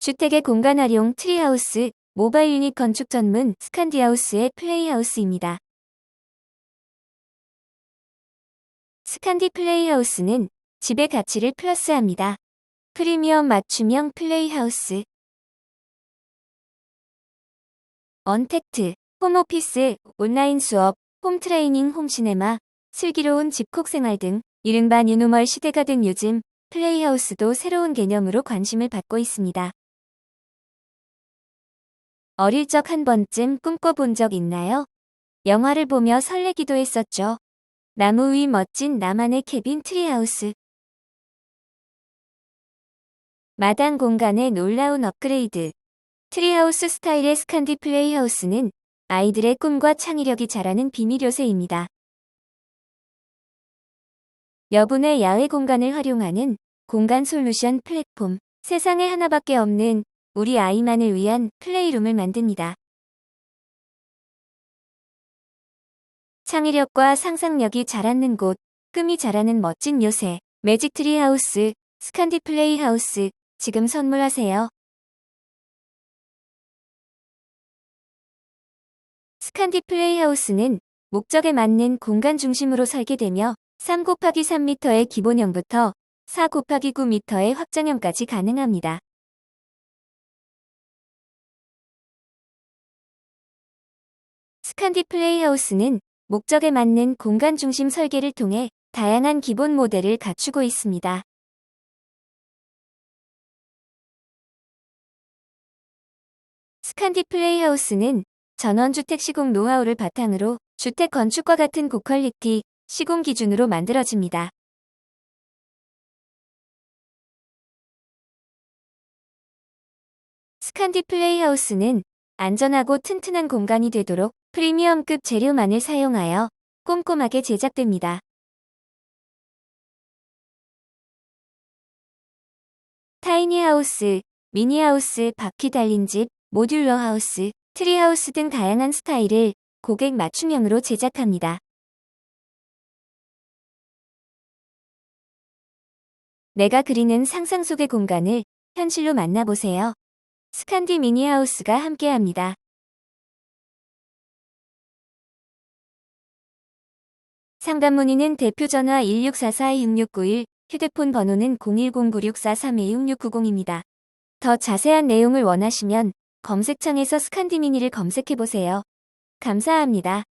주택의 공간 활용 트리하우스, 모바일 유닛 건축 전문 스칸디하우스의 플레이하우스입니다. 스칸디 플레이하우스는 집의 가치를 플러스합니다. 프리미엄 맞춤형 플레이하우스 언택트, 홈오피스, 온라인 수업, 홈트레이닝, 홈시네마, 슬기로운 집콕 생활 등 이른바 뉴노멀 시대가 된 요즘 플레이하우스도 새로운 개념으로 관심을 받고 있습니다. 어릴 적 한 번쯤 꿈꿔본 적 있나요? 영화를 보며 설레기도 했었죠. 나무 위 멋진 나만의 캐빈 트리하우스. 마당 공간의 놀라운 업그레이드. 트리하우스 스타일의 스칸디 플레이하우스는 아이들의 꿈과 창의력이 자라는 비밀 요새입니다. 여분의 야외 공간을 활용하는 공간 솔루션 플랫폼. 세상에 하나밖에 없는 우리 아이만을 위한 플레이룸을 만듭니다. 창의력과 상상력이 자라는 곳, 꿈이 자라는 멋진 요새, 매직 트리 하우스, 스칸디 플레이 하우스, 지금 선물하세요. 스칸디 플레이 하우스는 목적에 맞는 공간 중심으로 설계되며 3 곱하기 3m의 기본형부터 4 곱하기 9m의 확장형까지 가능합니다. 스칸디 플레이하우스는 목적에 맞는 공간 중심 설계를 통해 다양한 기본 모델을 갖추고 있습니다. 스칸디 플레이하우스는 전원주택 시공 노하우를 바탕으로 주택 건축과 같은 고퀄리티 시공 기준으로 만들어집니다. 스칸디 플레이하우스는 안전하고 튼튼한 공간이 되도록 프리미엄급 재료만을 사용하여 꼼꼼하게 제작됩니다. 타이니하우스, 미니하우스, 바퀴 달린 집, 모듈러 하우스, 트리하우스 등 다양한 스타일을 고객 맞춤형으로 제작합니다. 내가 그리는 상상 속의 공간을 현실로 만나보세요. 스칸디 미니하우스가 함께합니다. 상담 문의는 대표 전화 1644-6691, 휴대폰 번호는 010-9643-2690입니다. 더 자세한 내용을 원하시면 검색창에서 스칸디미니를 검색해보세요. 감사합니다.